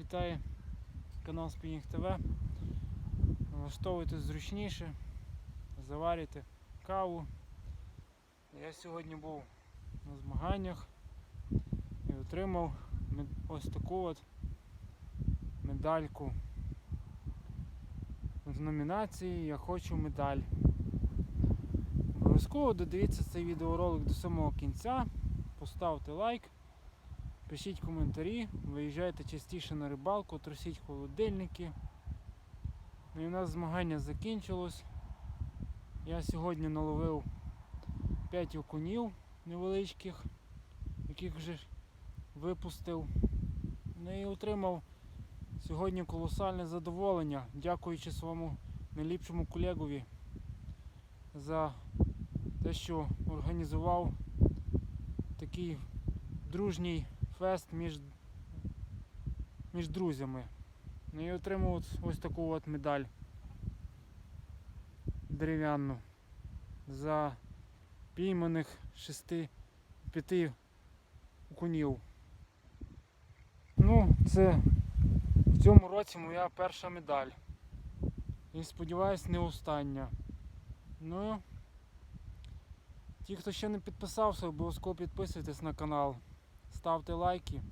вітає канал Спінінг ТВ. Влаштовуйтесь зручніше, заварюйте каву. Я сьогодні був на змаганнях і отримав ось таку от медальку. В номінації Я хочу медаль. Обов'язково додивіться цей відеоролик до самого кінця. Поставте лайк, пишіть коментарі, виїжджайте частіше на рибалку, трусіть холодильники. Ну і у нас змагання закінчилось. Я сьогодні наловив 5 окунів невеличких, яких вже випустив. Ну і отримав сьогодні колосальне задоволення, дякуючи своєму найліпшому колегові за те, що організував такий дружній фест між, між друзями. Ну і отримав ось таку от медаль дерев'яну за пійманих шести п'яти окунів. Ну, це в цьому році моя перша медаль. І сподіваюсь, не остання. Ну, ті, хто ще не підписався, обов'язково підписуйтесь на канал, ставте лайки,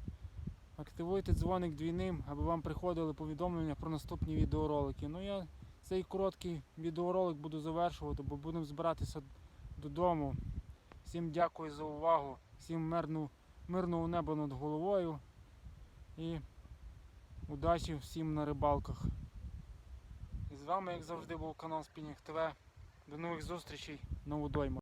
активуйте дзвоник двійним, аби вам приходили повідомлення про наступні відеоролики. Ну я цей короткий відеоролик буду завершувати, бо будемо збиратися додому. Всім дякую за увагу, всім мирну, мирного неба над головою і удачі всім на рибалках. І з вами, як завжди, був канал Спінінг ТВ. До нових зустрічей на водоймах.